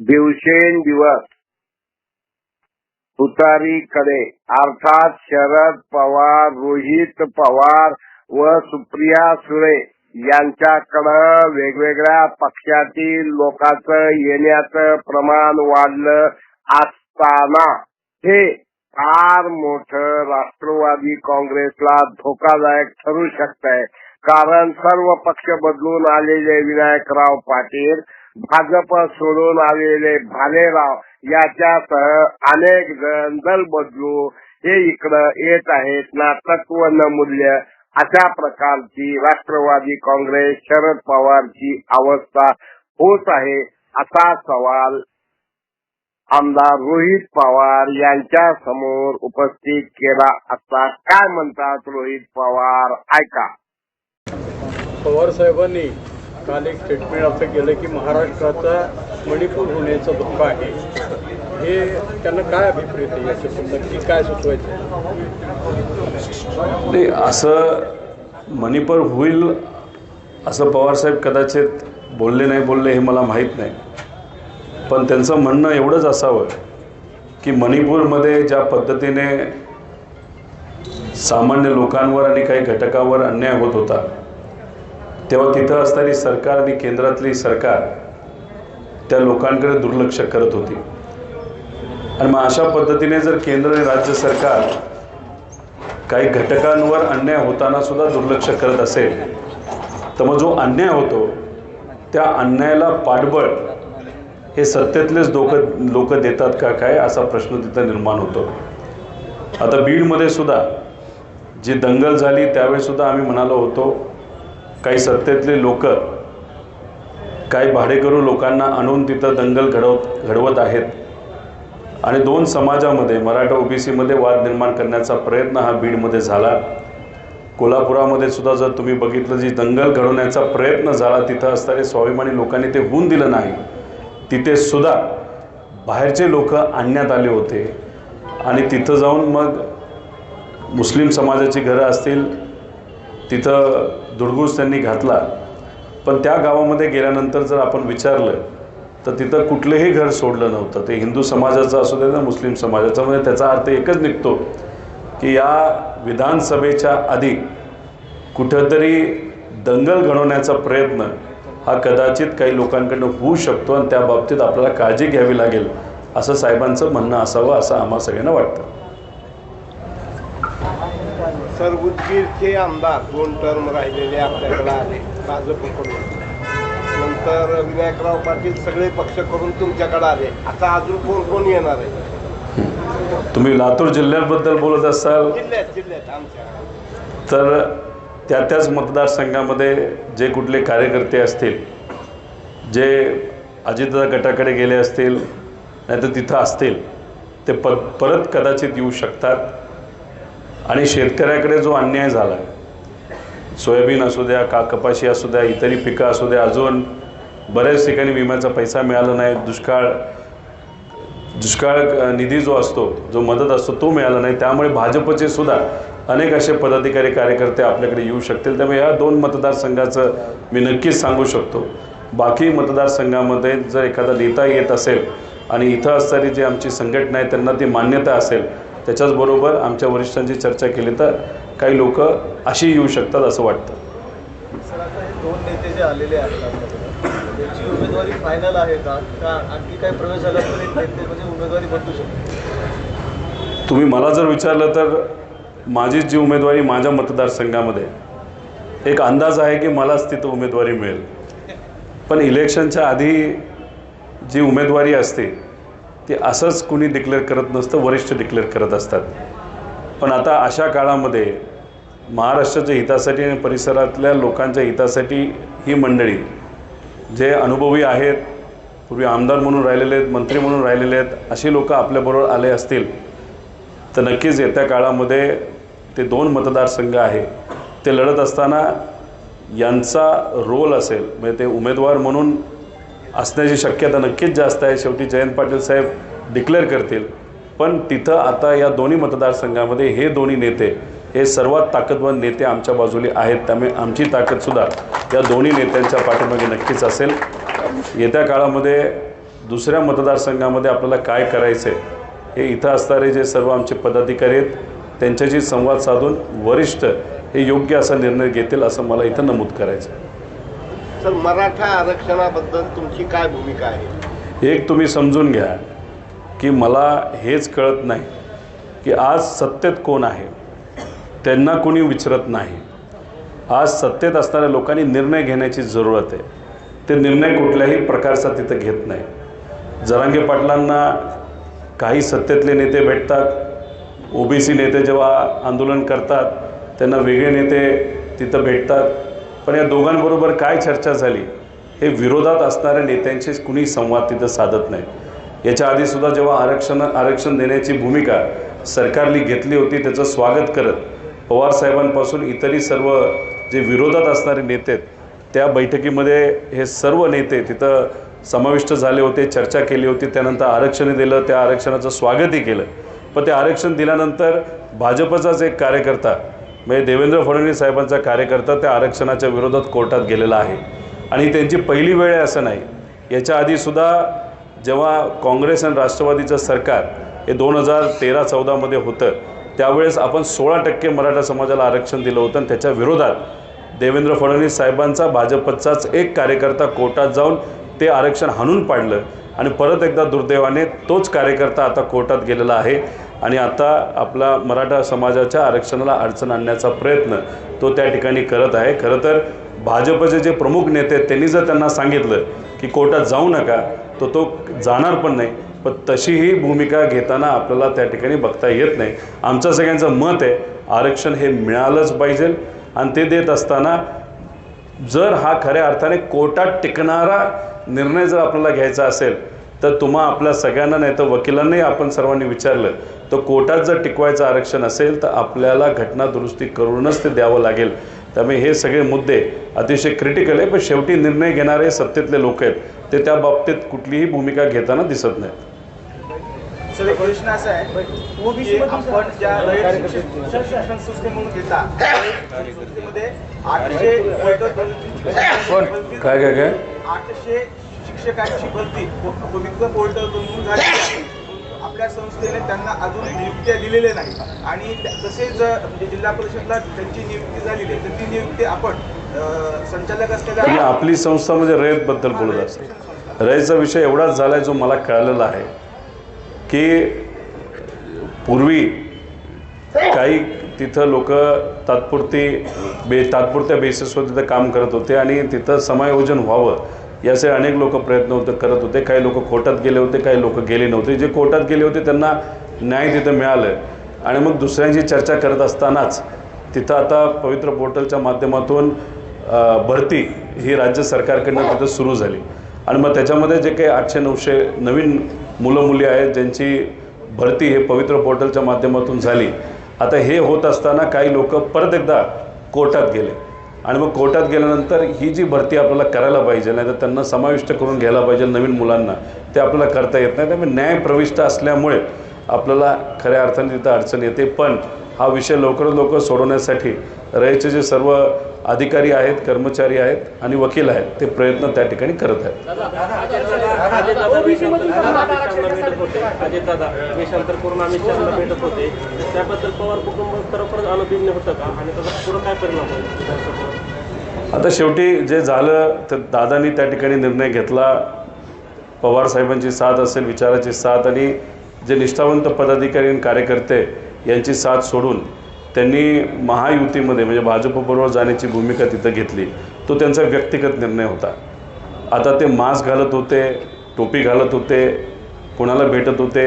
दिवसेंदिवस तुतारीकडे. अर्थात शरद पवार रोहित पवार व सुप्रिया सुळे यांच्याकडं वेगवेगळ्या पक्षातील लोकांचं येण्याचं प्रमाण वाढलं असताना हे फार मोठं राष्ट्रवादी काँग्रेसला धोकादायक ठरू शकतंय. कारण सर्व पक्ष बदलून आलेले विनायकराव पाटील भाजप सोडून आलेले भालेराव याच्यासह अनेक जण दल बदलू हे इकडं येत आहेत ना तत्व न मूल्य. अशा प्रकारची राष्ट्रवादी काँग्रेस शरद पवारची अवस्था होत आहे. असा सवाल आमदार रोहित पवार यांच्या समोर उपस्थित केला असता काय म्हणतात रोहित पवार? ऐका. पवार साहेबांनी काल एक स्टेटमेंट असं केलं की महाराष्ट्राचा मणिपूर होण्याचं धोका आहे. हे त्यांना काय अभिप्रेत आहे याच्यातून? नक्की काय सुचवायचं? नाही असं मणिपूर होईल असं पवारसाहेब कदाचित बोलले नाही बोलले हे मला माहीत नाही. पण त्यांचं म्हणणं एवढंच असावं की मणिपूरमध्ये ज्या पद्धतीने सामान्य लोकांवर आणि काही घटकावर अन्याय होत होता तेव्हा तिथं असणारी सरकार आणि केंद्रातली सरकार त्या लोकांकडे दुर्लक्ष करत होती. आणि मग अशा पद्धतीने जर केंद्र आणि राज्य सरकार काही घटकांवर अन्याय होताना सुद्धा दुर्लक्ष करत असेल तर मग जो अन्याय होतो त्या अन्यायाला पाठबळ हे सत्तेतलेच लोक लोक देतात का काय असा प्रश्न तिथं निर्माण होतो. आता बीडमध्ये सुद्धा जी दंगल झाली त्यावेळीसुद्धा आम्ही म्हणालो होतो काही सत्तेतले लोक काही भाडेकरू लोकांना आणून तिथं दंगल घडवत घडवत आहेत. आणि दोन समाजामध्ये मराठा ओबीसीमध्ये वाद निर्माण करण्याचा प्रयत्न हा बीडमध्ये झाला. कोल्हापुरामध्ये सुद्धा जर तुम्ही बघितलं जी दंगल घडवण्याचा प्रयत्न झाला तिथं असणारे स्वाभिमानी लोकांनी ते होऊन दिलं नाही. तिथे सुद्धा बाहेरचे लोक आणण्यात आले होते. आणि तिथं जाऊन मग मुस्लिम समाजाची घरं असतील तिथं दुर्गुस त्यांनी घातला. पण त्या गावामध्ये गेल्यानंतर जर आपण विचारलं तर तिथं कुठलंही घर सोडलं नव्हतं. ते हिंदू समाजाचं असू दे ना मुस्लिम समाजाचं. म्हणजे त्याचा अर्थ एकच निघतो की या विधानसभेच्या आधी कुठंतरी दंगल घडवण्याचा प्रयत्न हा कदाचित काही लोकांकडनं होऊ शकतो आणि त्या बाबतीत आपल्याला काळजी घ्यावी लागेल असं साहेबांचं म्हणणं असावं असं आम्हा सगळ्यांना वाटतं. सर उदगीरचे आमदार. दोन टर्म राहिलेले आपल्याकडे आले भाजपकडून नंतर विनायकराव पाटील सगळे पक्ष करून तुमच्याकडे आले. आता अजून कोण कोण येणार आहे? तुम्ही लातूर जिल्ह्याबद्दल बोलत असाल. जिल्ह्यात जिल्ह्यात आमच्या. तर त्या त्याच मतदारसंघामध्ये जे कुठले कार्यकर्ते असतील जे अजितदादा गटाकडे गेले असतील नाहीतर तिथं असतील ते प परत कदाचित येऊ शकतात. आणि शेतकऱ्याकडे जो अन्याय झाला आहे सोयाबीन असू द्या का कपाशी असू द्या इतरही पिकं असू द्या अजून बऱ्याच ठिकाणी विम्याचा पैसा मिळाला नाही दुष्काळ दुष्काळ निधी जो असतो जो मदत असतो तो मिळाला नाही. त्यामुळे भाजपचे सुद्धा अनेक असे पदाधिकारी कार्यकर्ते आपल्याकडे येऊ शकतील. त्यामुळे या दोन मतदारसंघाचं मी नक्कीच सांगू शकतो. बाकी मतदारसंघामध्ये जर एखादा नेता येत असेल आणि इथं असणारी जी आमची संघटना आहे त्यांना ती मान्यता असेल त्याच्याचबरोबर आमच्या वरिष्ठांची चर्चा केली तर काही लोक अशी येऊ शकतात असं वाटतं. हे दोन नेते जे आलेले आहेत त्यांची उमेदवारी फायनल आहे का? आणखी काही प्रवेश झाला तर म्हणजे उमेदवारी बदलू शकते तुम्ही मला जर विचारलं तर माझी जी उमेदवारी माझ्या मतदारसंघामध्ये एक अंदाज आहे की मलाच तिथं उमेदवारी मिळेल. पण इलेक्शनच्या आधी जी उमेदवारी असते ते असंच कुणी डिक्लेअर करत नसतं वरिष्ठ डिक्लेअर करत असतात. पण आता अशा काळामध्ये महाराष्ट्राच्या हितासाठी आणि परिसरातल्या लोकांच्या हितासाठी ही मंडळी जे अनुभवी आहेत पूर्वी आमदार म्हणून राहिलेले आहेत मंत्री म्हणून राहिलेले आहेत अशी लोक आपल्याबरोबर आले असतील तर नक्कीच येत्या काळामध्ये ते दोन मतदारसंघ आहे ते लढत असताना यांचा रोल असेल म्हणजे ते उमेदवार म्हणून असण्याची शक्यता नक्कीच जास्त आहे. शेवटी जयंत पाटील साहेब डिक्लेअर करतील. पण तिथं आता या दोन्ही मतदारसंघामध्ये हे दोन्ही नेते हे सर्वात ताकदवान नेते आमच्या बाजूला आहेत. त्यामुळे आमची ताकदसुद्धा या दोन्ही नेत्यांच्या पाठीमागे नक्कीच असेल. येत्या काळामध्ये दुसऱ्या मतदारसंघामध्ये आपल्याला काय करायचं आहे हे इथं असणारे जे सर्व आमचे पदाधिकारी आहेत त्यांच्याशी संवाद साधून वरिष्ठ हे योग्य असा निर्णय घेतील असं मला इथं नमूद करायचं आहे सर मराठा आरक्षणाबद्दल तुमची काय भूमिका आहे? एक तुम्ही समजून घ्या की मला हेच कळत नाही की आज सत्तेत कोण आहे. त्यांना कोणी विचारत नाही. आज सत्तेत असणाऱ्या लोकांनी निर्णय घेण्याची जरूरत आहे. ते निर्णय कुठल्याही प्रकारचा तिथं घेत नाही. जरांगे पाटलांना काही सत्तेतले नेते भेटतात. ओबीसी नेते जेव्हा आंदोलन करतात त्यांना वेगळे नेते तिथं भेटतात. पण या दोघांबरोबर काय चर्चा झाली हे विरोधात असणाऱ्या नेत्यांशी कुणी संवाद तिथं साधत नाही. याच्या आधीसुद्धा जेव्हा आरक्षण आरक्षण देण्याची भूमिका सरकारने घेतली होती त्याचं स्वागत करत पवार साहेबांपासून इतरही सर्व जे विरोधात असणारे नेते आहेत त्या बैठकीमध्ये हे सर्व नेते तिथं समाविष्ट झाले होते चर्चा केली होती. त्यानंतर आरक्षण दिलं त्या आरक्षणाचं स्वागतही केलं. पण ते आरक्षण दिल्यानंतर भाजपचाच एक कार्यकर्ता म्हणजे देवेंद्र फडणवीस साहेबांचा कार्यकर्ता त्या आरक्षणाच्या विरोधात कोर्टात गेलेला आहे. आणि त्यांची पहिली वेळ आहे असं नाही. याच्या आधीसुद्धा जेव्हा काँग्रेस आणि राष्ट्रवादीचं सरकार हे दोन हजार तेरा चौदामध्ये होतं त्यावेळेस आपण सोळा टक्के मराठा समाजाला आरक्षण दिलं होतं आणि त्याच्या विरोधात देवेंद्र फडणवीस साहेबांचा भाजपचाच एक कार्यकर्ता कोर्टात जाऊन ते आरक्षण हाणून पाडलं. आणि परत एकदा दुर्दैवाने तोच कार्यकर्ता आता कोर्टात गेलेला आहे. आणि आता आपला मराठा समाजाच्या आरक्षणाला अडचण आणण्याचा प्रयत्न तो त्या ठिकाणी करत आहे. खरं तर भाजपचे जे प्रमुख नेते आहेत त्यांनी जर त्यांना सांगितलं की कोर्टात जाऊ नका तर तो जाणार पण नाही. पण तशीही भूमिका घेताना आपल्याला त्या ठिकाणी बघता येत नाही. आमचं सगळ्यांचं मत आहे आरक्षण हे मिळालंच पाहिजे. आणि ते देत असताना जर हा खऱ्या अर्थाने कोर्टात टिकणारा निर्णय जर आपल्याला घ्यायचा असेल तर तुम्हा आपल्या सगळ्यांना नाही तर वकिलांनाही आपण सर्वांनी विचारलं तर कोर्टात जर टिकवायचं आरक्षण असेल तर आपल्याला घटना दुरुस्ती करूनच ते द्यावं लागेल. त्यामुळे हे सगळे मुद्दे अतिशय क्रिटिकल आहे पण शेवटी निर्णय घेणारे सत्तेतले लोक आहेत ते त्या बाबतीत कुठलीही भूमिका घेताना दिसत नाहीत. सर एक प्रश्न असा आहे की आपण ज्या रयत शिक्षण शिक्षण संस्थेमधून घेता त्या संस्थेमध्ये आठशे काय काय काय? आठशे शिक्षकांची भरती. पवित्र पोर्टल करून झाली. आपल्या संस्थेने त्यांना अजून नियुक्त्या दिलेल्या नाही. आणि तसेच म्हणजे जिल्हा परिषदला त्यांची नियुक्ती झालेली आहे. तर ती नियुक्ती आपण संचालक असलेल्या आपली संस्था म्हणजे रयतबद्दल बोलत असता. रयतचा विषय एवढाच झाला जो मला कळलेला आहे की पूर्वी काही तिथं लोक तात्पुरती बे तात्पुरत्या बेसिसवर तिथं काम करत होते आणि तिथं समायोजन व्हावं याचे अनेक लोक प्रयत्न होते करत होते. काही लोक कोर्टात गेले होते काही लोक गेले नव्हते. जे कोर्टात गेले होते त्यांना न्याय तिथं मिळालं. आणि मग दुसऱ्यांची चर्चा करत असतानाच तिथं आता पवित्र पोर्टलच्या माध्यमातून भरती ही राज्य सरकारकडनं तिथं सुरू झाली. आणि मग त्याच्यामध्ये जे काही आठशे नऊशे नवीन मुलं मुली आहेत ज्यांची भरती हे पवित्र पोर्टलच्या माध्यमातून झाली. आता हे होत असताना काही लोक परत एकदा कोर्टात गेले. आणि मग कोर्टात गेल्यानंतर ही जी भरती आपल्याला करायला पाहिजे नाही तर त्यांना समाविष्ट करून घ्यायला पाहिजे नवीन मुलांना ते आपल्याला करता येत नाही. त्यामुळे न्याय प्रविष्ट असल्यामुळे आपल्याला खऱ्या अर्थाने तिथं अडचण येते. पण हा विषय लवकरात लवकर सोडवण्यासाठी रयचे जे सर्व अधिकारी आहेत कर्मचारी आहेत आणि वकील आहेत ते प्रयत्न त्या ठिकाणी करत आहेत. भेटत आता शेवटी जे झालं तर दादांनी त्या ठिकाणी निर्णय घेतला. पवार साहेबांची साथ असेल विचाराची साथ आणि जे निष्ठावंत पदाधिकारी आणि कार्यकर्ते यांची साथ सोडून त्यांनी महायुतीमध्ये म्हणजे भाजपबरोबर जाण्याची भूमिका तिथं घेतली. तो त्यांचा व्यक्तिगत निर्णय होता. आता ते मास्क घालत होते टोपी घालत होते कोणाला भेटत होते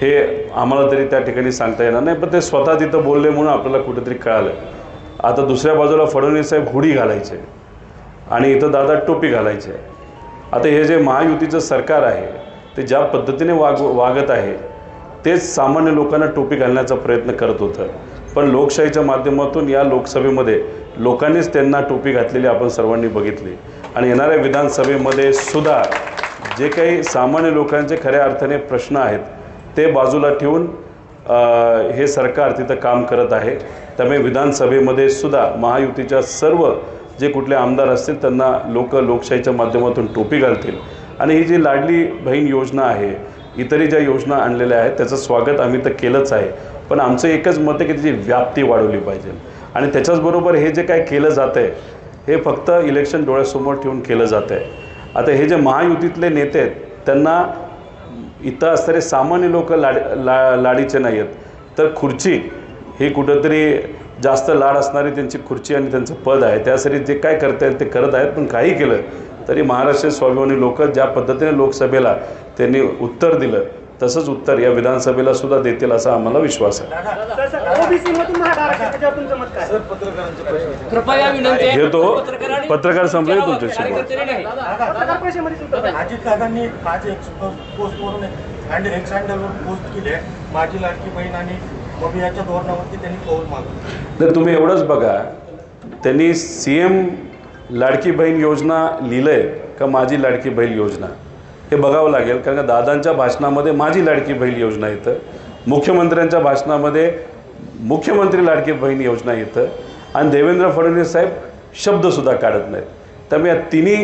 हे आम्हाला तरी त्या ठिकाणी सांगता येणार नाही पण ते स्वतः तिथं बोलले म्हणून आपल्याला कुठेतरी कळालं. आता दुसऱ्या बाजूला फडणवीस साहेब हुडी घालायचे आणि इथं दादा टोपी घालायचे. आता हे जे महायुतीचं सरकार आहे ते ज्या पद्धतीने वाग वागत आहे तेच सामान्य लोकांना टोपी घालण्याचा प्रयत्न करत होतं. पण लोकशाहीच्या माध्यमातून या लोकसभेमध्ये लोकांनीच त्यांना टोपी घातलेली आपण सर्वांनी बघितली. आणि येणाऱ्या विधानसभेमध्ये सुद्धा जे काही सामान्य लोकांचे खऱ्या अर्थाने प्रश्न आहेत ते बाजूला ठेवून हे सरकार तिथं काम करत आहे. त्यामुळे विधानसभेमध्ये सुद्धा महायुतीच्या सर्व जे कुठले आमदार असतील त्यांना लोक लोकशाहीच्या माध्यमातून टोपी घालतील. आणि ही जी लाडली बहीण योजना आहे इतरही ज्या योजना आणलेल्या आहेत त्याचं स्वागत आम्ही तर केलंच आहे. पण आमचं एकच मत आहे की त्याची व्याप्ती वाढवली पाहिजे. आणि त्याच्याचबरोबर हे जे काय केलं जातं आहे हे फक्त इलेक्शन डोळ्यासमोर ठेवून केलं जातं आहे आता हे जे महायुतीतले नेते आहेत त्यांना इथं असणारे सामान्य लोक लाड ला लाडीचे नाही आहेत. तर खुर्ची ही कुठंतरी जास्त लाड असणारी त्यांची खुर्ची आणि त्यांचं पद आहे. त्यासाठी जे काय करतायत ते करत आहेत पण काही केलं तरी महाराष्ट्र स्वाभिमानी लोक ज्या पद्धतीने लोकसभेला त्यांनी उत्तर दिलं तसंच उत्तर या विधानसभेला सुद्धा देतील असा आम्हाला विश्वास आहे. ओबीसी मधून महाराष्ट्र त्याच्यावर तुमचं मत काय? सर पत्रकारांचे प्रश्न कृपया विनंती आहे. हे तो पत्रकारांनी पत्रकार संपले तुमच्याशी तुम्ही एवढंच बघा. त्यांनी सी एम लाडकी बहीण योजना लिहिलं आहे का माझी लाडकी बहीण योजना? हे बघावं लागेल कारण का दादांच्या भाषणामध्ये माझी लाडकी बहीण योजना येतं मुख्यमंत्र्यांच्या भाषणामध्ये मुख्यमंत्री लाडकी बहीण योजना येतं आणि देवेंद्र फडणवीस साहेब शब्दसुद्धा काढत नाहीत. त्यामुळे या तिन्ही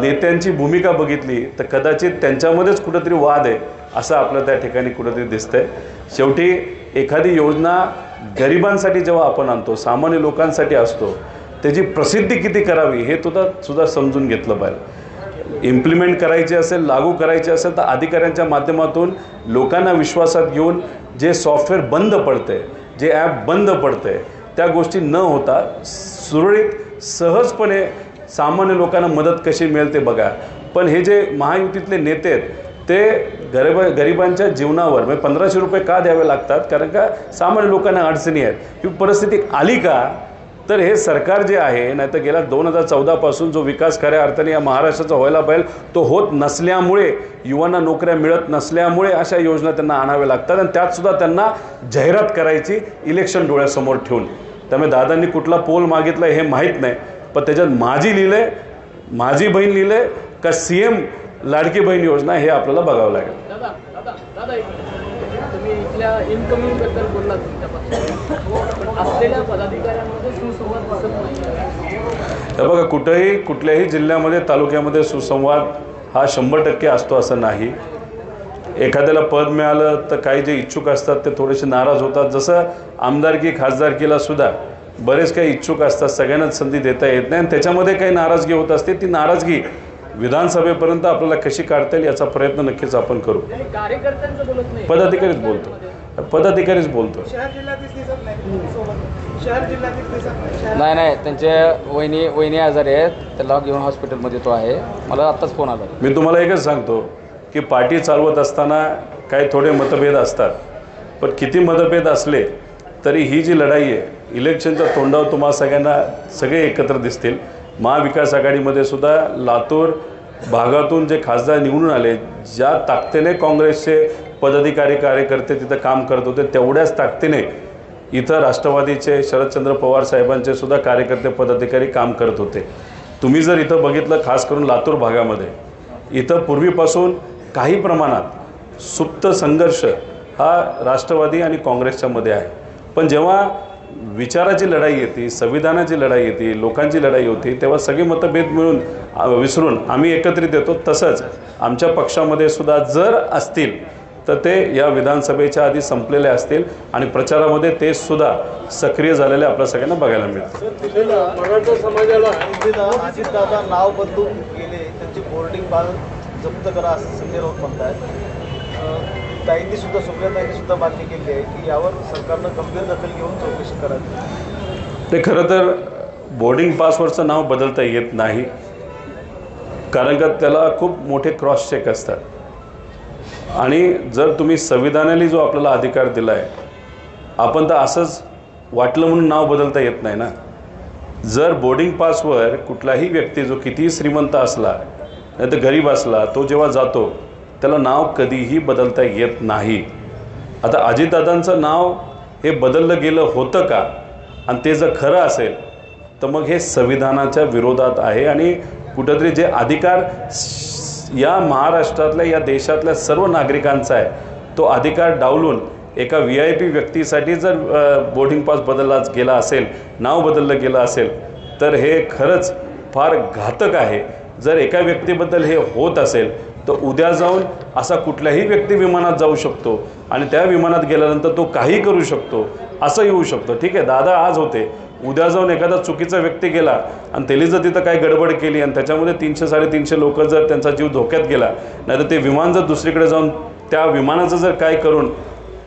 नेत्यांची भूमिका बघितली तर कदाचित त्यांच्यामध्येच कुठंतरी वाद आहे असं आपलं त्या ठिकाणी कुठंतरी दिसतंय. शेवटी एखादी योजना गरिबांसाठी जेव्हा आपण आणतो सामान्य लोकांसाठी असतो त्याची प्रसिद्धी किती करावी हे सुद्धा सुद्धा समजून घेतलं पाहिजे. इम्प्लिमेंट करायची असेल लागू करायची असेल तर अधिकाऱ्यांच्या माध्यमातून लोकांना विश्वासात घेऊन जे सॉफ्टवेअर बंद पडते जे ॲप बंद पडते त्या गोष्टी न होता सुरळीत सहजपणे सामान्य लोकांना मदत कशी मिळेल ते बघा. पण हे जे महायुतीतले नेते आहेत ते गरीब गरिबांच्या जीवनावर म्हणजे पंधराशे रुपये का द्यावे लागतात? कारण का सामान्य लोकांना अडचणी आहेत. ही परिस्थिती आली का? तर हे सरकार जे आहे नाही तर गेल्या दोन हजार चौदापासून जो विकास खऱ्या अर्थाने या महाराष्ट्राचा व्हायला पाहिजे तो होत नसल्यामुळे युवांना नोकऱ्या मिळत नसल्यामुळे अशा योजना त्यांना आणाव्या लागतात आणि त्यातसुद्धा त्यांना जाहिरात करायची इलेक्शन डोळ्यासमोर ठेवून. त्यामुळे दादांनी कुठला पोल मागितला हे माहीत नाही पण त्याच्यात माझी लिहिलं आहे माझी बहीण लिहिलं आहे का सी एम लाडकी बहीण योजना हे आपल्याला बघावं लागेल. तुम्ही इथल्या इनकमिंगबद्दल बोललात तुमच्या पक्षात. असलेल्या पदाधिकाऱ्यांमध्ये सुसंवाद दिसत नाही. बघा कुठंही कुठल्याही जिल्ह्यामध्ये तालुक्यामध्ये सुसंवाद हा शंभर टक्के असतो असं नाही. एखाद्याला पद मिळालं तर काही जे इच्छुक असतात ते थोडेसे नाराज होतात. जसं आमदारकी खासदारकीला सुद्धा बरेच काही इच्छुक असतात. सगळ्यांनाच संधी देता येत नाही आणि त्याच्यामध्ये काही नाराजगी होत असते. ती नाराजगी विधानसभेपर्यंत आपल्याला कशी काढता येईल याचा प्रयत्न नक्कीच आपण करू. आणि कार्यकर्त्यांचं बोलत नाही. पदाधिकारीच बोलतो. पदाधिकारीच बोलतो. शहर जिल्ह्यातच दिसत नाही. नाही. शहर नाही नाही. त्यांचे वहिनी वहिनी आजारी आहेत. त्याला घेऊन हॉस्पिटलमध्ये तो आहे. मला आत्ताच फोन आला. मी तुम्हाला एकच सांगतो की पार्टी चालवत असताना काही थोडे मतभेद असतात. पण किती मतभेद असले तरी ही जी लढाई आहे इलेक्शनच्या तोंडावर तुम्हाला सगळ्यांना सगळे एकत्र दिसतील. महाविकास आघाडीमध्ये सुद्धा लातूर भागातून जे खासदार निवडून आले ज्या ताकदीने काँग्रेसचे पदाधिकारी कार्यकर्ते तिथं काम करत होते तेवढ्याच ताकदीने इथं राष्ट्रवादीचे शरदचंद्र पवार साहेबांचे सुद्धा कार्यकर्ते पदाधिकारी काम करत होते. तुम्ही जर इथं बघितलं खास करून लातूर भागामध्ये इथं पूर्वीपासून काही प्रमाणात सुप्त संघर्ष हा राष्ट्रवादी आणि काँग्रेसच्यामध्ये आहे. पण जेव्हा विचाराची लढाई येते संविधानाची लढाई येते लोकांची लढाई होती तेव्हा सगळे मतभेद मिळून विसरून आम्ही एकत्रित येतो. तसंच आमच्या पक्षामध्ये सुद्धा जर असतील तर ते या विधानसभेच्या आधी संपलेले असतील आणि प्रचारामध्ये ते सुद्धा सक्रिय झालेले आपल्या सगळ्यांना बघायला मिळतील. ताईंनी सुद्धा सुप्रियाताईंनी सुद्धा मागणी केली आहे की यावर सरकारनं गंभीर दखल घेऊन चौकशी करावी. ते खरं तर बोर्डिंग पासवरचं नाव बदलता येत नाही. कारण का त्याला खूप मोठे क्रॉस चेक असतात. आणि जर तुम्ही संविधानाने जो आपल्याला अधिकार दिला आहे आपण तर असंच वाटलं म्हणून नाव बदलता येत नाही ना? जर बोर्डिंग पासवर कुठलाही व्यक्ती जो कितीही श्रीमंत असला नाही तर गरीब असला तो जेव्हा जातो त्याला नाव कधीही बदलता येत नाही. आता अजितदादांचं नाव हे बदललं गेलं होतं का? आणि ते जर खरं असेल तर मग हे संविधानाच्या विरोधात आहे. आणि कुठंतरी जे अधिकार या महाराष्ट्रातल्या या देशातल्या सर्व नागरिकांचा आहे तो अधिकार डावलून एका व्ही आय पी व्यक्तीसाठी जर बोर्डिंग पास बदलला गेला असेल नाव बदललं गेलं असेल तर हे खरंच फार घातक आहे. जर एका व्यक्तीबद्दल हे होत असेल तर उद्या जाऊन असा कुठलाही व्यक्ती विमानात जाऊ शकतो आणि त्या विमानात गेल्यानंतर तो काही करू शकतो असं येऊ शकतो. ठीक आहे दादा आज होते. उद्या जाऊन एखादा चुकीचा व्यक्ती गेला आणि त्याने जर तिथं काही गडबड केली आणि त्याच्यामध्ये तीनशे साडेतीनशे लोक जर त्यांचा जीव धोक्यात गेला नाहीतर ते विमान जर दुसरीकडे जाऊन त्या विमानाचं जर काय करून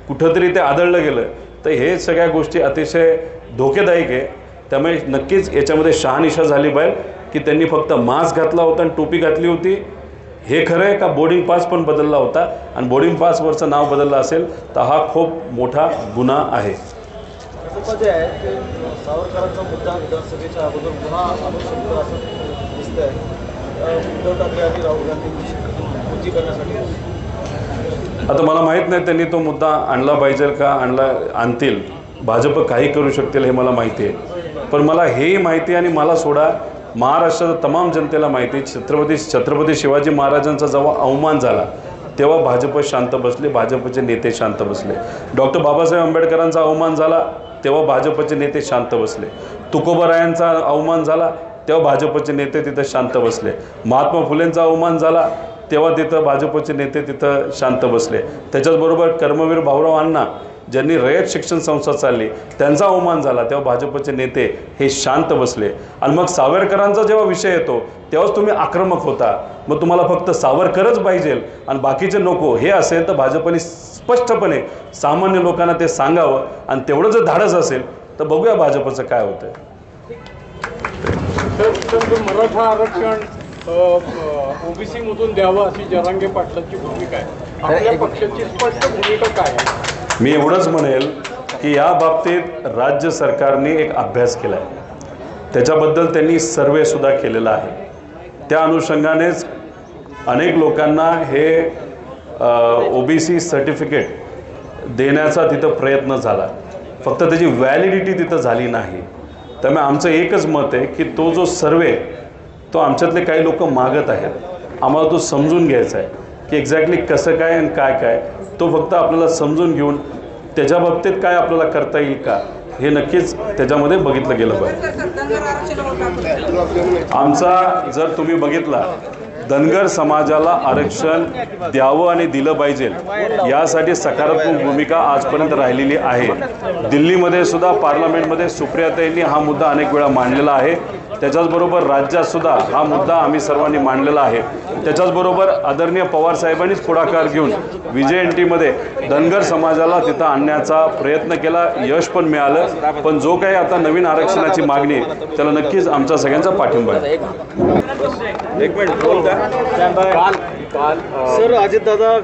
कुठंतरी ते आदळलं गेलं तर हे सगळ्या गोष्टी अतिशय धोकेदायक आहे. त्यामुळे नक्कीच याच्यामध्ये शहानिशा झाली पाहिजे की त्यांनी फक्त मास्क घातला होता आणि टोपी घातली होती. हे खरं आहे का बोर्डिंग पास पण बदलला होता? आणि बोर्डिंग पासवरचं नाव बदललं असेल तर हा खूप मोठा गुन्हा आहे. आता मला माहीत नाही त्यांनी तो मुद्दा आणला पाहिजे का आणला आणतील. भाजप काही करू शकतील हे मला माहिती आहे. पण मला हेही माहिती आहे आणि मला सोडा महाराष्ट्राच्या तमाम जनतेला माहिती आहे छत्रपती छत्रपती शिवाजी महाराजांचा जेव्हा अवमान झाला तेव्हा भाजप शांत बसले भाजपचे नेते शांत बसले. डॉक्टर बाबासाहेब आंबेडकरांचा अवमान झाला तेव्हा भाजपचे नेते शांत बसले. तुकोबरायांचा अवमान झाला तेव्हा भाजपचे नेते तिथं शांत बसले. महात्मा फुलेंचा अवमान झाला तेव्हा तिथं भाजपचे नेते तिथं शांत बसले. त्याच्याचबरोबर कर्मवीर भाऊराव अण्णा ज्यांनी रयत शिक्षण संस्था चालली त्यांचा अवमान झाला तेव्हा भाजपचे नेते हे शांत बसले. आणि मग सावरकरांचा जेव्हा विषय येतो तेव्हाच तुम्ही आक्रमक होता. मग तुम्हाला फक्त सावरकरच पाहिजे आणि बाकीचे नको. हे असेल तर भाजपने स्पष्टपणे सामान्य लोकांना ते सांगावं आणि तेवढं जर धाडस असेल तर बघूया भाजपचं काय होतं मराठा आरक्षण ओबीसी मधून द्यावं अशी जरांगे पाटलांची भूमिका आहे. आपल्या पक्षाची स्पष्ट भूमिका काय आहे? मी एवढंच म्हणेल की या बाबतीत राज्य सरकारने एक अभ्यास केला आहे त्याच्याबद्दल त्यांनी सर्वेसुद्धा केलेला आहे. त्या अनुषंगानेच अनेक लोकांना हे ओ बी सी सर्टिफिकेट देण्याचा तिथं प्रयत्न झाला. फक्त त्याची व्हॅलिडिटी तिथं झाली नाही. त्यामुळे आमचं एकच मत आहे की तो जो सर्वे तो आमच्यातले काही लोक मागत आहेत. आम्हाला तो समजून घ्यायचा आहे की एक्झॅक्टली कसं काय आणि काय काय. तो फक्त आपल्याला समजून घेऊन त्याच्या बाबतीत काय आपल्याला करता येईल का हे नक्कीच त्याच्यामध्ये बघितलं गेलं पाहिजे. आमचा जर तुम्ही बघितला धनगर समाजाला आरक्षण द्यावं आणि दिलं पाहिजे यासाठी सकारात्मक भूमिका आजपर्यंत राहिलेली आहे. दिल्लीमध्ये सुद्धा पार्लमेंटमध्ये सुप्रियाताईंनी हा मुद्दा अनेक वेळा मांडलेला आहे. त्याच्याचबरोबर राज्यात सुद्धा हा मुद्दा आम्ही सर्वांनी मांडलेला आहे. त्याच्याचबरोबर आदरणीय पवार साहेबांनीच पुढाकार घेऊन विजय एन टीमध्ये धनगर समाजाला तिथं आणण्याचा प्रयत्न केला. यश पण मिळालं. पण जो काही आता नवीन आरक्षणाची मागणी आहे त्याला नक्कीच आमचा सगळ्यांचा पाठिंबा आहे. एक मिनिट सर अजितदादा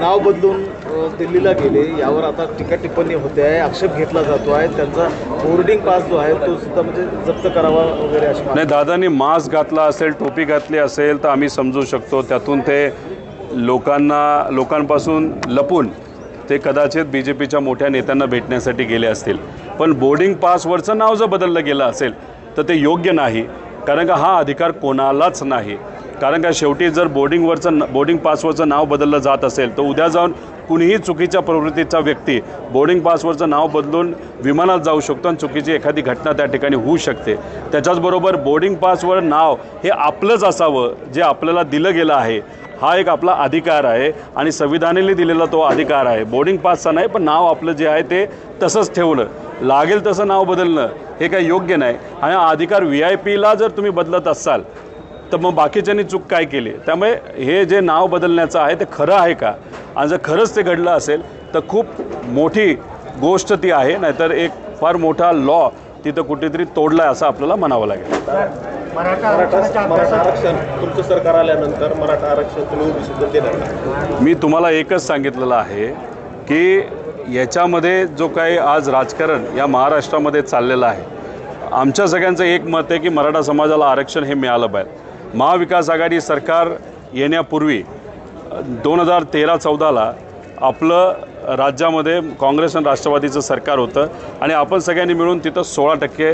नाव बदलून दिल्लीला गेले यावर आता टीका टिप्पणी होते आहे आक्षेप घेतला जातो आहे. त्यांचा बोर्डिंग पास जो आहे तो सुद्धा म्हणजे जप्त करावा वगैरे अशी नाही दादांनी मास्क घातला असेल टोपी घातली असेल तर आम्ही समजू शकतो. त्यातून ते लोकांना लोकांपासून लपून ते कदाचित बी जे पीच्या मोठ्या नेत्यांना भेटण्यासाठी गेले असतील. पण बोर्डिंग पासवरचं नाव जर बदललं गेलं असेल तर ते योग्य नाही. कारण का हा अधिकार कोणालाच नाही. कारण का शेवटी जर बोर्डिंगवरचं बोर्डिंग पासवरचं नाव बदललं जात असेल तर उद्या जाऊन कुणीही चुकीच्या प्रवृत्तीचा व्यक्ती बोर्डिंग पासवरचं नाव बदलून विमानात जाऊ शकतो आणि चुकीची एखादी घटना त्या ठिकाणी होऊ शकते. त्याच्याचबरोबर बोर्डिंग पासवर नाव हे आपलंच असावं जे आपल्याला दिलं गेलं आहे. हा एक आपला अधिकार आहे आणि संविधानाने दिलेला तो अधिकार आहे. बोर्डिंग पासचा नाही पण नाव आपलं जे आहे ते तसंच ठेवणं. लागेल तसं नाव बदलणं हे काही योग्य नाही. आणि हा अधिकार व्ही आय पीला जर तुम्ही बदलत असाल तर मग बाकीच्यांनी चूक काय केली? त्यामुळे हे जे नाव बदलण्याचं आहे ते खरं आहे का? आणि जर खरंच ते घडलं असेल तर खूप मोठी गोष्ट ती आहे नाहीतर एक फार मोठा लॉ तिथं कुठेतरी तोडला आहे असं आपल्याला म्हणावं लागेल. तुमचं सरकार आल्यानंतर मराठा आरक्षण मी तुम्हाला एकच सांगितलेलं आहे की याच्यामध्ये जो काही आज राजकारण या महाराष्ट्रामध्ये चाललेलं आहे. आमच्या सगळ्यांचं एक मत आहे की मराठा समाजाला आरक्षण हे मिळालं पाहिजे. महाविकास आघाडी सरकार येण्यापूर्वी दोन हजार तेरा चौदाला आपलं राज्यामध्ये काँग्रेस आणि राष्ट्रवादीचं सरकार होतं आणि आपण सगळ्यांनी मिळून तिथं सोळा टक्के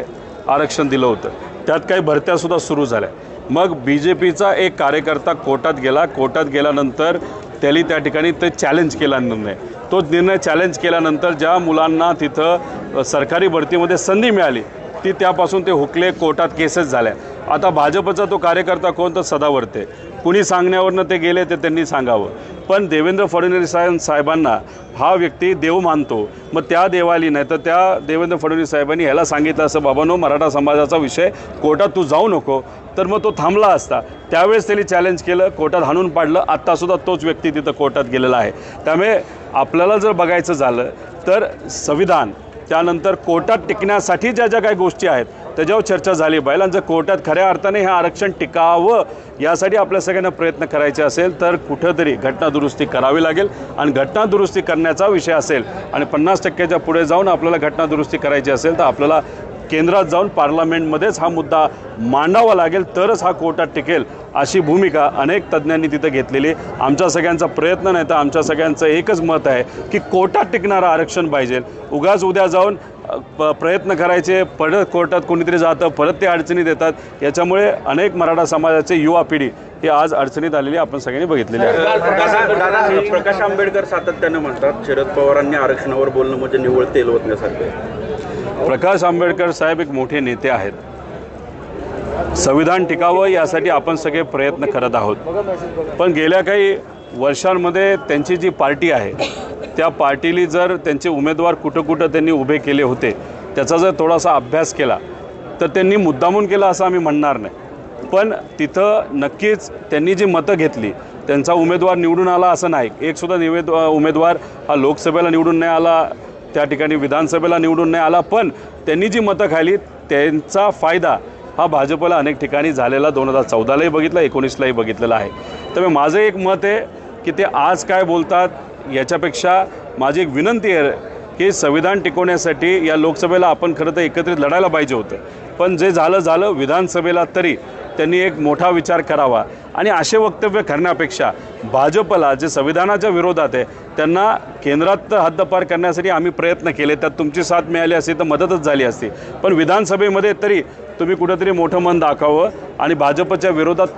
आरक्षण दिलं होतं. त्यात काही भरत्यासुद्धा सुरू झाल्या. मग बी जे पीचा एक कार्यकर्ता कोर्टात गेला. कोर्टात गेल्यानंतर त्यांनी त्या ठिकाणी ते चॅलेंज केला निर्णय. तो निर्णय चॅलेंज केल्यानंतर ज्या मुलांना तिथं सरकारी भरतीमध्ये संधी मिळाली ती त्यापासून ते हुकले कोर्टात केसेस झाल्या. आता भाजपचा तो कार्यकर्ता कोण तर सदावरते कुणी सांगण्यावरनं ते गेले ते त्यांनी सांगावं. पण देवेंद्र फडणवीस साहेब- साहेबांना हा व्यक्ती देव मानतो. मग त्या देवाली नाही तर त्या देवेंद्र फडणवीस साहेबांनी ह्याला सांगितलं असं बाबानो मराठा समाजाचा विषय कोर्टात तू जाऊ नको. तर मग तो थांबला असता. त्यावेळेस त्यांनी चॅलेंज केलं कोर्टात हाणून पाडलं. आत्तासुद्धा तोच व्यक्ती तिथं कोर्टात गेलेला आहे. त्यामुळे आपल्याला जर बघायचं झालं तर संविधान त्यानंतर कोर्टात टिकण्यासाठी ज्या ज्या काही गोष्टी आहेत त्याच्यावर चर्चा झाली. बैलांचं कोर्टात खऱ्या अर्थाने हे आरक्षण टिकावं यासाठी आपल्या सगळ्यांना प्रयत्न करायचे असेल तर कुठंतरी घटनादुरुस्ती करावी लागेल. आणि घटनादुरुस्ती करण्याचा विषय असेल आणि पन्नास टक्क्याच्या पुढे जाऊन आपल्याला घटनादुरुस्ती करायची असेल तर आपल्याला केंद्रात जाऊन पार्लमेंटमध्येच हा मुद्दा मांडावा लागेल तरच हा कोर्टात टिकेल अशी भूमिका अनेक तज्ज्ञांनी तिथं घेतलेली आमच्या सगळ्यांचा प्रयत्न नाही तर आमच्या सगळ्यांचं एकच मत आहे की कोर्टात टिकणारं आरक्षण पाहिजे. उगाच उद्या जाऊन प प्रयत्न करायचे परत कोर्टात कोणीतरी जातं परत ते अडचणीत येतात. याच्यामुळे अनेक मराठा समाजाचे युवा पिढी ही आज अडचणीत आलेली आपण सगळ्यांनी बघितलेली आहे. प्रकाश आंबेडकर सातत्यानं म्हणतात शरद पवारांनी आरक्षणावर बोलणं म्हणजे निव्वळ तेल ओतण्यासारखं आहे. प्रकाश आंबेडकर साहेब एक मोठे नेते आहेत. संविधान टिकावं यासाठी आपण सगळे प्रयत्न करत आहोत. पण गेल्या काही वर्षांमध्ये त्यांची जी पार्टी आहे त्या पार्टीली जर त्यांचे उमेदवार कुठं कुठं त्यांनी उभे केले होते त्याचा जर थोडासा अभ्यास केला तर त्यांनी मुद्दामून केला असं आम्ही म्हणणार नाही. पण तिथं नक्कीच त्यांनी जी मतं घेतली त्यांचा उमेदवार निवडून आला असं नाही. एकसुद्धा निवेद उमेदवार हा लोकसभेला निवडून नाही आला त्या ठिकाणी विधानसभेला निवडून नाही आला पण त्यांनी जी मतं खाली त्यांचा फायदा हा भाजपला अनेक ठिकाणी झालेला दोन हजार चौदालाही बघितला एकोणीसलाही बघितलेला आहे. त्यामुळे माझं एक मत आहे की ते आज काय बोलतात याच्यापेक्षा माझी एक विनंती आहे की संविधान टिकवण्यासाठी या लोकसभेला आपण खरं तर एकत्रित लढायला पाहिजे होतं. पण जे झालं झालं. विधानसभेला तरी त्यांनी एक मोठा विचार करावा. आणि असे वक्तव्य करण्यापेक्षा भाजपला जे संविधानाच्या विरोधात आहे त्यांना केंद्रात हद्दपार करण्यासाठी आम्ही प्रयत्न केले. त्यात तुमची साथ मिळाली असती तर मदतच झाली असती. पण विधानसभेमध्ये तरी तुम्ही कुठंतरी मोठं मन दाखवावं आणि भाजपच्या विरोधात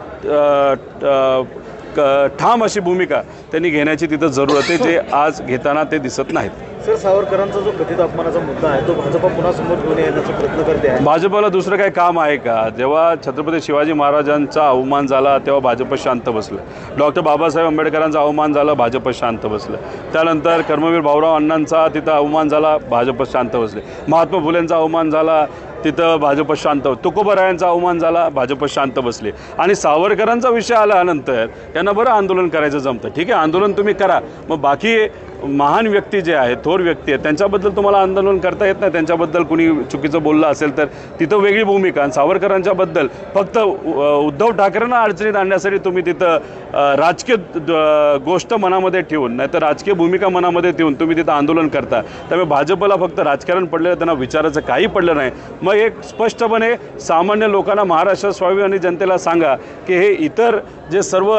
क- ठाम अशी भूमिका त्यांनी घेण्याची तिथं जरूरत आहे जे आज घेताना ते दिसत नाहीत. सर सावरकरांचा जो कथित अपमानाचा मुद्दा आहे तो भाजपा पुन्हा समोर घेऊन येण्याचा प्रयत्न करते आहे भाजपला दुसरं काही काम आहे का? जेव्हा छत्रपती शिवाजी महाराजांचा अवमान झाला तेव्हा भाजप शांत बसलं. डॉक्टर बाबासाहेब आंबेडकरांचा अवमान झाला भाजप शांत बसलं. त्यानंतर कर्मवीर भाऊराव अण्णांचा तिथं अवमान झाला भाजप शांत बसले. महात्मा फुलेंचा अवमान झाला तिथं भाजप शांत तुकोबरायांचा अवमान झाला भाजप शांत बसले. आणि सावरकरांचा विषय आल्यानंतर त्यांना बरं आंदोलन करायचं जमतं. ठीक आहे आंदोलन तुम्ही करा. मग बाकी महान व्यक्ती जे आहेत थोर व्यक्ती आहेत त्यांच्याबद्दल तुम्हाला आंदोलन करता येत नाही त्यांच्याबद्दल कुणी चुकीचं बोललं असेल तर तिथं वेगळी भूमिका. आणि सावरकरांच्याबद्दल फक्त उद्धव ठाकरेंना अडचणीत आणण्यासाठी तुम्ही तिथं राजकीय द- गोष्ट मनामध्ये ठेवून नाही तर राजकीय भूमिका मनामध्ये ठेवून तुम्ही तिथं आंदोलन करता. त्यामुळे भाजपला फक्त राजकारण पडलेलं त्यांना विचारायचं काही पडलं नाही. मग एक स्पष्टपणे सामान्य लोकांना महाराष्ट्र स्वाभिमानी जनतेला सांगा की हे इतर जे सर्व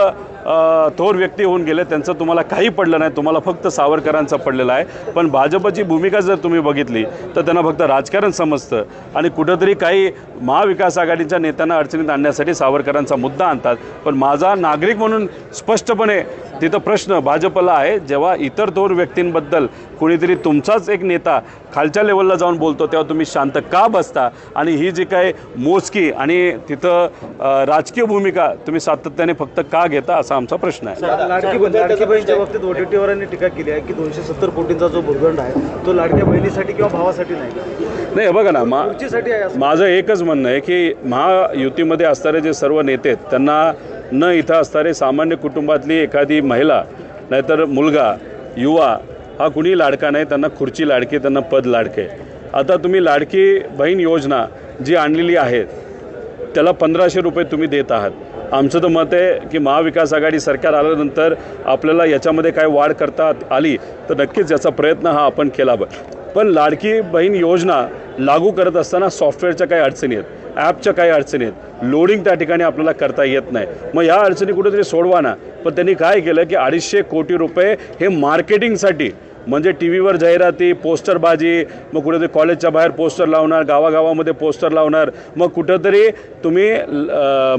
थोर व्यक्ती होऊन गेले त्यांचं तुम्हाला काही पडलं नाही तुम्हाला फक्त सावरकरांचं पडलेलं आहे. पण भाजपची भूमिका जर तुम्ही बघितली तर त्यांना फक्त राजकारण समजतं. आणि कुठंतरी काही महाविकास आघाडीच्या नेत्यांना अडचणीत आणण्यासाठी सावरकरांचा मुद्दा आणतात. पण माझा नागरिक म्हणून स्पष्टपणे तिथं प्रश्न भाजपला आहे. जेव्हा इतर थोर व्यक्तींबद्दल कुणीतरी तुमचाच एक नेता खालच्या लेवलला जाऊन बोलतो तेव्हा तुम्ही शांत का बसता? आणि ही जी काय मोजकी आणि तिथं राजकीय भूमिका तुम्ही सातत्याने फक्त का घेता असा आमचा प्रश्न आहे. लाडकी बहीण लाडकी बहीणच्या बाबतीत वडेट्टीवारांनी टीका केली आहे की दोनशे सत्तर कोटींचा जो भूर्दंड आहे तो लाडक्या बहिणीसाठी किंवा भावासाठी नाही नाही बघा ना मा असं. माझं एकच म्हणणं आहे की महायुतीमध्ये असणारे जे सर्व नेते आहेत त्यांना न इथं असणारे सामान्य कुटुंबातली एखादी महिला नाहीतर मुलगा युवा हा कुणी लाडका नाही त्यांना खुर्ची लाडकी त्यांना पद लाडके. आता तुम्ही लाडकी बहीण योजना जी आणलेली आहे त्याला पंधराशे रुपये तुम्ही देत आहात. आमचं तर मत आहे की महाविकास आघाडी सरकार आल्यानंतर आपल्याला याच्यामध्ये काय वाढ करता आली तर नक्कीच याचा प्रयत्न हा आपण केला पण लाडकी बहीण योजना लागू करत असताना सॉफ्टवेअरच्या काही अडचणी आहेत ॲपच्या काही अडचणी आहेत लोडिंग त्या ठिकाणी आपल्याला करता येत नाही. मग या अडचणी कुठेतरी सोडवा ना. पण त्यांनी काय केलं की अडीचशे कोटी रुपये हे मार्केटिंगसाठी म्हणजे टी व्हीवर जाहिराती पोस्टरबाजी मग कुठेतरी कॉलेजच्या बाहेर पोस्टर लावणार गावागावामध्ये पोस्टर लावणार मग कुठंतरी तुम्ही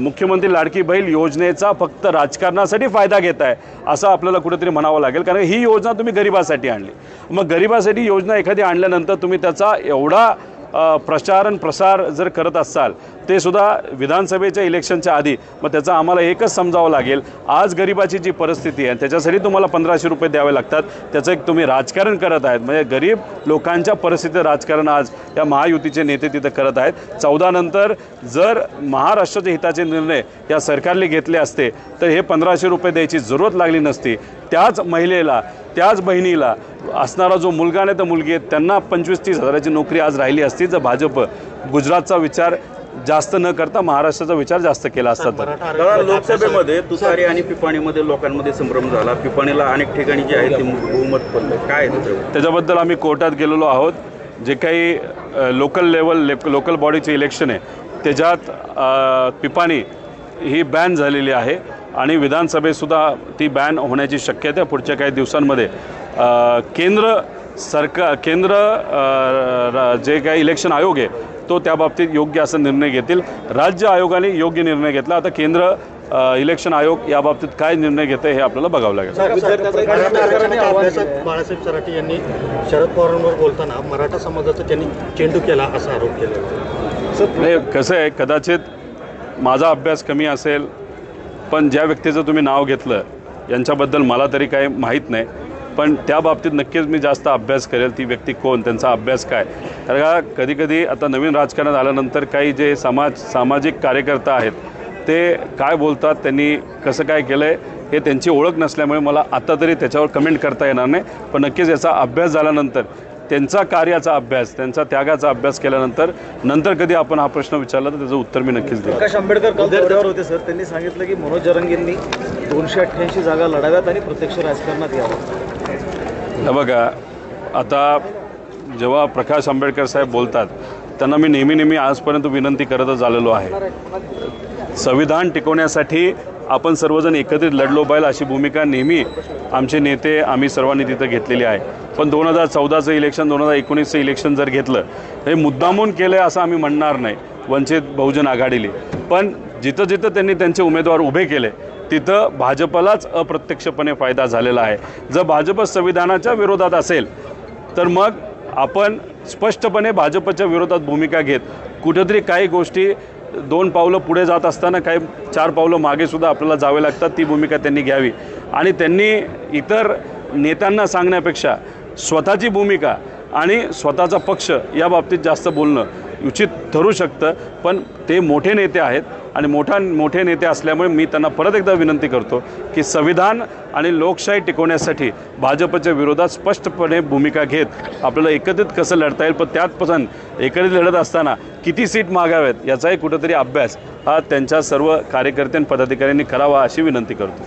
मुख्यमंत्री लाडकी बहीण योजनेचा फक्त राजकारणासाठी फायदा घेताय असं आपल्याला कुठेतरी म्हणावं लागेल. कारण ही योजना तुम्ही गरिबासाठी आणली. मग गरिबासाठी योजना एखादी आणल्यानंतर तुम्ही त्याचा एवढा प्रचारण प्रसार जर करत असाल ते सुद्धा विधानसभेच्या इलेक्शनच्या आधी. मग त्याचं आम्हाला एकच समजावं लागेल आज गरिबाची जी परिस्थिती आहे त्याच्यासाठी तुम्हाला पंधराशे रुपये द्यावे लागतात. त्याचं एक तुम्ही राजकारण करत आहेत. म्हणजे गरीब लोकांच्या परिस्थितीचं राजकारण आज या महायुतीचे नेते तिथं करत आहेत. चौदा नंतर जर महाराष्ट्राच्या हिताचे निर्णय या सरकारने घेतले असते तर हे पंधराशे रुपये द्यायची जरूरत लागली नसती. त्याच महिलेला त्याच बहिणीला असणारा जो मुलगा नाही तर मुलगी आहे त्यांना पंचवीस तीस हजाराची नोकरी आज राहिली असती जर भाजप गुजरातचा विचार जास्त न करता महाराष्ट्राचा विचार जास्त केला असता तर. लोकसभेमध्ये तुतारी आणि पिपाणीमध्ये लोकांमध्ये संभ्रम झाला. पिपाणीला अनेक ठिकाणी जे आहे ते बहुमत पडलं. काय त्याच्याबद्दल आम्ही कोर्टात गेलेलो आहोत. जे काही लोकल लेवल लोकल बॉडीचे इलेक्शन आहे त्याच्यात पिपाणी ही बॅन झालेली आहे आणि विधानसभेतसुद्धा ती बॅन होण्याची शक्यता आहे. पुढच्या काही दिवसांमध्ये केंद्र सरकार केंद्र जे काही इलेक्शन आयोग आहे तो त्या बाबतीत योग्य असा निर्णय घेतील. राज्य आयोगाने योग्य निर्णय घेतला. आता केंद्र इलेक्शन आयोग या बाबतीत काय निर्णय घेते हे आपल्याला बघावं लागेल. बाळासाहेब सराटे यांनी शरद पवारांवर बोलताना मराठा समाजाचा त्यांनी चेंडू केला असा आरोप केला. नाही कसं आहे कदाचित माझा अभ्यास कमी असेल पण ज्या व्यक्तीचं तुम्ही नाव घेतलं यांच्याबद्दल मला तरी काही माहीत नाही. पण त्या बाबतीत नक्कीच मी जास्त अभ्यास करेल ती व्यक्ती कोण त्यांचा अभ्यास काय. कारण का कधीकधी आता नवीन राजकारणात आल्यानंतर काही जे समाज सामाजिक कार्यकर्ता आहेत ते काय बोलतात त्यांनी कसं काय केलं आहे हे त्यांची ओळख नसल्यामुळे मला आता तरी त्याच्यावर कमेंट करता येणार नाही. पण नक्कीच याचा अभ्यास झाल्यानंतर त्यांचा कार्याचा अभ्यास त्यांचा त्यागाचा अभ्यास केल्यानंतर नंतर कधी आपण हा प्रश्न विचारला तर त्याचं उत्तर मी नक्कीच देईन. प्रकाश आंबेडकर काल दौऱ्यावर होते सर. त्यांनी सांगितलं की मनोज जरंगेंनी दोनशे अठ्ठ्याऐंशी जागा लढाव्यात आणि प्रत्यक्ष राजकारणात यावं. बघा आता जेव्हा प्रकाश आंबेडकर साहेब बोलतात त्यांना मी नेहमी नेहमी आजपर्यंत विनंती करतच आलेलो आहे. संविधान टिकवण्यासाठी आपण सर्वजण एकत्रित लढलो पाहिजे अशी भूमिका नेहमी आमचे नेते आम्ही सर्वांनी तिथं घेतलेली आहे. पण दोन हजार चौदाचं इलेक्शन दोन हजार एकोणीसचं इलेक्शन जर घेतलं हे मुद्दामून केलं आहे असं आम्ही म्हणणार नाही. वंचित बहुजन आघाडीले. पण जिथं जिथं त्यांनी त्यांचे उमेदवार उभे केले तिथं भाजपलाच अप्रत्यक्षपणे फायदा झालेला आहे. जर भाजप संविधानाच्या विरोधात असेल तर मग आपण स्पष्टपणे भाजपच्या विरोधात भूमिका घेत कुठेतरी काही गोष्टी दोन पावलं पुढे जात असताना काही चार पावलं मागेसुद्धा आपल्याला जावे लागतात ती भूमिका त्यांनी घ्यावी. आणि त्यांनी इतर नेत्यांना सांगण्यापेक्षा स्वतःची भूमिका आणि स्वतःचा पक्ष या बाबतीत जास्त बोलणं उचित ठरू शकतं पण ते मोठे नेते आहेत आणि मोठा मोठे नेते असल्यामुळे मी त्यांना परत एकदा विनंती करतो की संविधान आणि लोकशाही टिकवण्यासाठी भाजपच्या विरोधात स्पष्टपणे भूमिका घेत आपल्याला एकत्रित कसं लढता येईल पण त्यात एकत्रित लढत असताना किती सीट मागाव्यात याचाही कुठंतरी अभ्यास हा त्यांच्या सर्व कार्यकर्ते आणि पदाधिकाऱ्यांनी करावा अशी विनंती करतो.